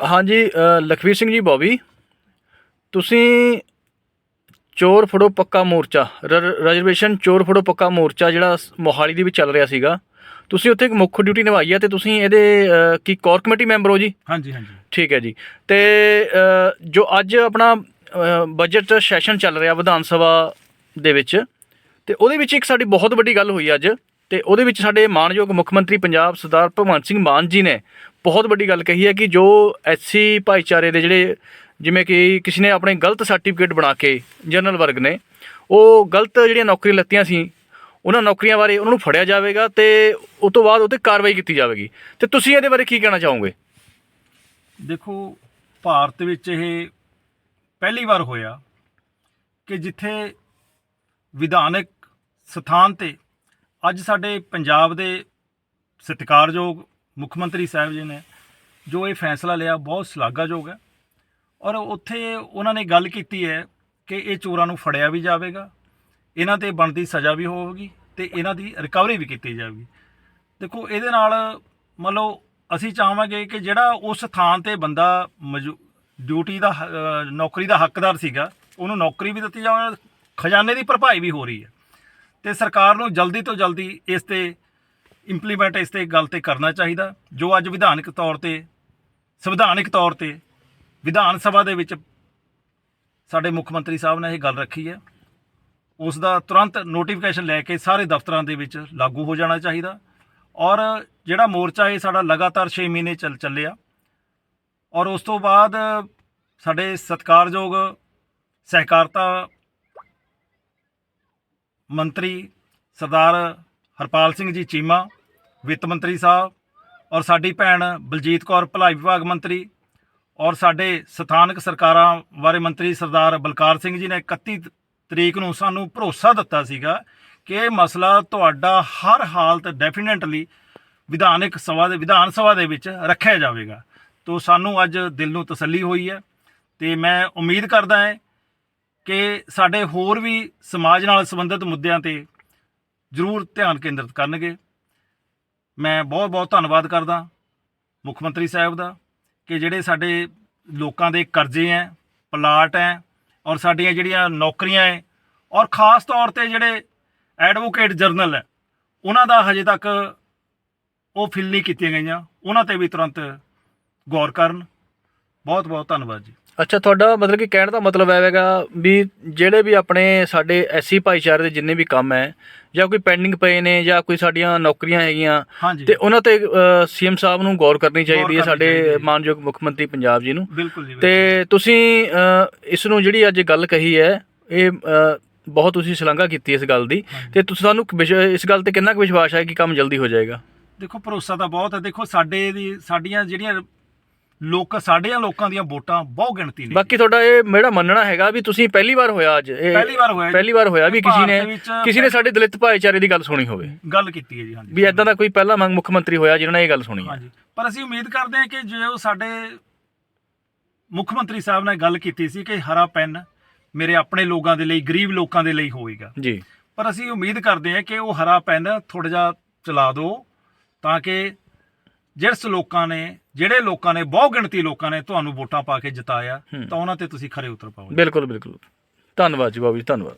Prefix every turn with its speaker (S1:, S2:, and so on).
S1: ਹਾਂਜੀ ਲਖਵੀਰ ਸਿੰਘ ਜੀ ਬੋਬੀ। ਤੁਸੀਂ ਚੋਰ ਫੜੋ ਪੱਕਾ ਮੋਰਚਾ ਰਿਜ਼ਰਵੇਸ਼ਨ ਚੋਰ ਫੜੋ ਪੱਕਾ ਮੋਰਚਾ ਜਿਹੜਾ ਮੋਹਾਲੀ ਦੇ ਵਿੱਚ ਚੱਲ ਰਿਹਾ ਸੀਗਾ। ਤੁਸੀਂ ਉੱਥੇ ਇੱਕ ਮੁੱਖ ਡਿਊਟੀ ਨਿਭਾਈ ਹੈ ਤੇ ਤੁਸੀਂ ਇਹਦੇ ਕੀ ਕੋਰ ਕਮੇਟੀ ਮੈਂਬਰ ਹੋ ਜੀ?
S2: ਹਾਂਜੀ ਹਾਂਜੀ।
S1: ਠੀਕ ਹੈ ਜੀ। ਤੇ ਜੋ ਅੱਜ ਆਪਣਾ ਬਜਟ ਸੈਸ਼ਨ ਚੱਲ ਰਿਹਾ ਵਿਧਾਨ ਸਭਾ ਦੇ ਵਿੱਚ ਤੇ ਉਹਦੇ ਵਿੱਚ ਇੱਕ ਸਾਡੀ ਬਹੁਤ ਵੱਡੀ ਗੱਲ ਹੋਈ ਅੱਜ ਤੇ ਉਹਦੇ ਵਿੱਚ ਸਾਡੇ ਮਾਨਯੋਗ ਮੁੱਖ ਮੰਤਰੀ ਪੰਜਾਬ ਸਰਦਾਰ ਭਗਵੰਤ ਸਿੰਘ ਮਾਨ ਜੀ ਨੇ ਬਹੁਤ ਵੱਡੀ ਗੱਲ ਕਹੀ ਹੈ ਕਿ ਜੋ ਐਸਸੀ ਭਾਈਚਾਰੇ ਦੇ ਜਿਹੜੇ ਜਿਵੇਂ ਕਿ ਕਿਸੇ ਨੇ ਆਪਣੇ ਗਲਤ ਸਰਟੀਫਿਕੇਟ ਬਣਾ ਕੇ ਜਨਰਲ ਵਰਗ ਨੇ, ਉਹ ਗਲਤ ਜਿਹੜੀਆਂ ਨੌਕਰੀਆਂ ਲੱਤੀਆਂ ਸੀ, ਉਹਨਾਂ ਨੌਕਰੀਆਂ ਬਾਰੇ ਉਹਨਾਂ ਨੂੰ ਫੜਿਆ ਜਾਵੇਗਾ ਤੇ ਉਸ ਤੋਂ ਬਾਅਦ ਉਹ 'ਤੇ ਕਾਰਵਾਈ ਕੀਤੀ ਜਾਵੇਗੀ। ਤੇ ਤੁਸੀਂ ਇਹਦੇ ਬਾਰੇ ਕੀ ਕਹਿਣਾ ਚਾਹੋਗੇ?
S2: ਦੇਖੋ, ਭਾਰਤ ਵਿੱਚ ਇਹ ਪਹਿਲੀ ਵਾਰ ਹੋਇਆ ਕਿ ਜਿੱਥੇ ਵਿਧਾਨਕ ਸਥਾਨ ਤੇ ਅੱਜ ਸਾਡੇ ਪੰਜਾਬ ਦੇ ਸਤਿਕਾਰਯੋਗ ਮੁੱਖ ਮੰਤਰੀ ਸਾਹਿਬ ਜੀ ਨੇ, ਜੋ ਇਹ ਫੈਸਲਾ ਲਿਆ ਬਹੁਤ ਸ਼ਲਾਘਾਯੋਗ ਹੈ। ਔਰ ਉੱਥੇ ਉਹਨਾਂ ਨੇ ਗੱਲ ਕੀਤੀ ਹੈ ਕਿ ਇਹ ਚੋਰਾਂ ਨੂੰ ਫੜਿਆ ਵੀ ਜਾਵੇਗਾ, ਇਹਨਾਂ ਤੇ ਬਣਦੀ ਸਜ਼ਾ ਵੀ ਹੋਵੇਗੀ ਤੇ ਇਹਨਾਂ ਦੀ ਰਿਕਵਰੀ ਵੀ ਕੀਤੀ ਜਾਵੇਗੀ। ਦੇਖੋ, ਇਹਦੇ ਨਾਲ ਮੰਨ ਲਓ, ਅਸੀਂ ਚਾਹਾਂਗੇ ਕਿ ਜਿਹੜਾ ਉਸ ਥਾਂ ਤੇ ਬੰਦਾ ਮੌਜੂ- ਡਿਊਟੀ ਦਾ ਹ- ਅਹ ਨੌਕਰੀ ਦਾ ਹੱਕਦਾਰ ਸੀਗਾ, ਉਹਨੂੰ ਨੌਕਰੀ ਵੀ ਦਿੱਤੀ ਜਾਵੇ, ਖਜ਼ਾਨੇ ਦੀ ਭਰਪਾਈ ਵੀ ਹੋ ਰਹੀ ਹੈ। ਤੇ ਸਰਕਾਰ ਨੂੰ ਜਲਦੀ ਤੋਂ ਜਲਦੀ ਇਸ ਤੇ ਇੰਪਲੀਮੈਂਟ ਇਸ ਤੇ ਗੱਲ ਤੇ ਕਰਨਾ ਚਾਹੀਦਾ, ਜੋ ਅੱਜ ਵਿਧਾਨਕ ਤੌਰ ਤੇ, ਸੰਵਿਧਾਨਿਕ ਤੌਰ ਤੇ ਵਿਧਾਨ ਸਭਾ ਦੇ ਵਿੱਚ ਸਾਡੇ ਮੁੱਖ ਮੰਤਰੀ ਸਾਹਿਬ ਨੇ ਇਹ ਗੱਲ ਰੱਖੀ ਹੈ। ਉਸ ਦਾ ਤੁਰੰਤ ਨੋਟੀਫਿਕੇਸ਼ਨ ਲੈ ਕੇ ਸਾਰੇ ਦਫ਼ਤਰਾਂ ਦੇ ਵਿੱਚ ਲਾਗੂ ਹੋ ਜਾਣਾ ਚਾਹੀਦਾ। ਔਰ ਜਿਹੜਾ ਮੋਰਚਾ ਇਹ ਸਾਡਾ ਲਗਾਤਾਰ 6 ਮਹੀਨੇ ਚੱਲ ਚੱਲਿਆ। ਔਰ ਉਸ ਤੋਂ ਬਾਅਦ ਸਾਡੇ ਸਤਿਕਾਰਯੋਗ ਸਹਿਕਾਰਤਾ ਮੰਤਰੀ ਸਰਦਾਰ ਹਰਪਾਲ ਸਿੰਘ ਜੀ ਚੀਮਾ, ਵਿੱਤ ਮੰਤਰੀ ਸਾਹਿਬ ਔਰ ਸਾਡੀ ਭੈਣ ਬਲਜੀਤ ਕੌਰ, ਭਲਾਈ ਵਿਭਾਗ ਮੰਤਰੀ ਔਰ ਸਾਡੇ ਸਥਾਨਕ ਸਰਕਾਰਾਂ ਬਾਰੇ ਮੰਤਰੀ ਸਰਦਾਰ ਬਲਕਾਰ ਸਿੰਘ ਜੀ ਨੇ 31 ਤਰੀਕ ਨੂੰ ਸਾਨੂੰ ਭਰੋਸਾ ਦਿੱਤਾ ਸੀਗਾ ਕਿ ਇਹ ਮਸਲਾ ਤੁਹਾਡਾ ਹਰ ਹਾਲਤ ਡੈਫੀਨਿਟਲੀ ਵਿਧਾਨਕ ਸਭਾ ਦੇ, ਵਿਧਾਨ ਸਭਾ ਦੇ ਵਿੱਚ ਰੱਖਿਆ ਜਾਵੇਗਾ। ਤੋ ਸਾਨੂੰ ਅੱਜ ਦਿਲ ਨੂੰ ਤਸੱਲੀ ਹੋਈ ਹੈ ਤੇ ਮੈਂ ਉਮੀਦ ਕਰਦਾ ਹਾਂ ਕਿ ਸਾਡੇ ਹੋਰ ਵੀ ਸਮਾਜ ਨਾਲ ਸੰਬੰਧਿਤ ਮੁੱਦਿਆਂ ਤੇ ਜ਼ਰੂਰ ਧਿਆਨ ਕੇਂਦਰਿਤ ਕਰਨਗੇ। ਮੈਂ ਬਹੁਤ ਬਹੁਤ ਧੰਨਵਾਦ ਕਰਦਾ ਮੁੱਖ ਮੰਤਰੀ ਸਾਹਿਬ ਦਾ ਕਿ ਜਿਹੜੇ ਸਾਡੇ ਲੋਕਾਂ ਦੇ ਕਰਜ਼ੇ ਹੈ ਪਲਾਟ ਹੈ ਔਰ ਸਾਡੀਆਂ ਜਿਹੜੀਆਂ ਨੌਕਰੀਆਂ ਹੈ ਔਰ ਖਾਸ ਤੌਰ ਤੇ ਜਿਹੜੇ ਐਡਵੋਕੇਟ ਜਰਨਲ ਹੈ ਉਹਨਾਂ ਦਾ ਹਜੇ ਤੱਕ ਉਹ ਫਿਲ ਨਹੀਂ ਕੀਤੀਆਂ ਗਈਆਂ। ਉਹਨਾਂ ਤੇ ਵੀ ਤੁਰੰਤ ਗੌਰ ਕਰਨ। ਬਹੁਤ ਬਹੁਤ ਧੰਨਵਾਦ ਜੀ।
S1: ਅੱਛਾ ਤੁਹਾਡਾ ਮਤਲਬ ਕਿ ਕਹਿਣ ਦਾ ਮਤਲਬ ਹੈਗਾ ਵੀ ਜਿਹੜੇ ਵੀ ਆਪਣੇ ਸਾਡੇ ਐਸੀ ਭਾਈਚਾਰੇ ਦੇ ਜਿੰਨੇ ਵੀ ਕੰਮ ਹੈ ਜਾਂ ਕੋਈ ਪੈਂਡਿੰਗ ਪਏ ਨੇ ਜਾਂ ਕੋਈ ਸਾਡੀਆਂ ਨੌਕਰੀਆਂ ਹੈਗੀਆਂ ਤੇ ਉਹਨਾਂ ਤੇ ਸੀਐਮ ਸਾਹਿਬ ਨੂੰ ਗੌਰ ਕਰਨੀ ਚਾਹੀਦੀ ਹੈ ਸਾਡੇ। ਮਾਨਯੋਗ ਮੁੱਖ ਮੰਤਰੀ ਪੰਜਾਬ ਜੀ ਨੂੰ। ਤੇ ਤੁਸੀਂ ਇਸ ਨੂੰ ਜਿਹੜੀ ਅੱਜ ਗੱਲ ਕਹੀ ਹੈ ਇਹ ਬਹੁਤ ਤੁਸੀਂ ਸ਼ਲਾਘਾ ਕੀਤੀ ਇਸ ਗੱਲ ਦੀ। ਤੇ ਤੁਸੀਂ ਸਾਨੂੰ ਇਸ ਗੱਲ ਤੇ ਕਿੰਨਾ ਕੁ ਵਿਸ਼ਵਾਸ ਹੈ ਕਿ ਕੰਮ ਜਲਦੀ ਹੋ ਜਾਏਗਾ
S2: ਦੇਖੋ ਭਰੋਸਾ ਤਾਂ ਬਹੁਤ ਹੈ ਦੇਖੋ ਸਾਡੇ ਦੀ ਸਾਡੀਆਂ ਜਿਹੜੀਆਂ ਲੋਕ ਸਾਡਿਆਂ ਲੋਕਾਂ ਦੀਆਂ ਵੋਟਾਂ ਬਹੁਤ ਗਿਣਤੀ ਨੇ।
S1: ਬਾਕੀ ਤੁਹਾਡਾ ਇਹ ਮੇਰਾ ਮੰਨਣਾ ਹੈਗਾ ਵੀ ਤੁਸੀਂ ਪਹਿਲੀ ਵਾਰ ਹੋਇਆ ਅੱਜ। ਇਹ
S2: ਪਹਿਲੀ ਵਾਰ ਹੋਇਆ।
S1: ਪਹਿਲੀ ਵਾਰ ਹੋਇਆ ਵੀ ਕਿਸੇ ਨੇ ਕਿਸੇ ਨੇ ਸਾਡੇ ਦਲਿਤ ਭਾਈਚਾਰੇ ਦੀ ਗੱਲ ਸੁਣੀ ਹੋਵੇ।
S2: ਗੱਲ ਕੀਤੀ ਹੈ ਜੀ ਹਾਂਜੀ।
S1: ਵੀ ਐਦਾਂ ਦਾ ਕੋਈ ਪਹਿਲਾ ਮੰਗ ਮੁੱਖ ਮੰਤਰੀ ਹੋਇਆ ਜਿਹਨਾਂ ਨੇ ਇਹ ਗੱਲ ਸੁਣੀ ਹੈ।
S2: ਹਾਂਜੀ। ਪਰ ਅਸੀਂ ਉਮੀਦ ਕਰਦੇ ਹਾਂ ਕਿ ਜੇ ਉਹ ਸਾਡੇ ਮੁੱਖ ਮੰਤਰੀ ਸਾਹਿਬ ਨੇ ਗੱਲ ਕੀਤੀ ਸੀ ਕਿ ਹਰਾ ਪੈਨ ਮੇਰੇ ਆਪਣੇ ਲੋਕਾਂ ਦੇ ਲਈ ਗਰੀਬ ਲੋਕਾਂ ਦੇ ਲਈ ਹੋਵੇਗਾ।
S1: ਜੀ।
S2: ਪਰ ਅਸੀਂ ਉਮੀਦ ਕਰਦੇ ਹਾਂ ਕਿ ਉਹ ਹਰਾ ਪੈਨ ਥੋੜਾ ਜਿਹਾ ਚਲਾ ਦਿਓ ਤਾਂ ਕਿ ਜਿਸ ਲੋਕਾਂ ਨੇ ਜਿਹੜੇ ਲੋਕਾਂ ਨੇ ਬਹੁ ਗਿਣਤੀ ਲੋਕਾਂ ਨੇ ਤੁਹਾਨੂੰ ਵੋਟਾਂ ਪਾ ਕੇ ਜਿਤਾਇਆ। ਤਾਂ ਉਹਨਾਂ ਤੇ ਤੁਸੀਂ ਖਰੇ ਉਤਰ ਪਾਓ
S1: ਬਿਲਕੁਲ ਬਿਲਕੁਲ। ਧੰਨਵਾਦ ਜੀ ਬਾਬੂ ਜੀ ਧੰਨਵਾਦ।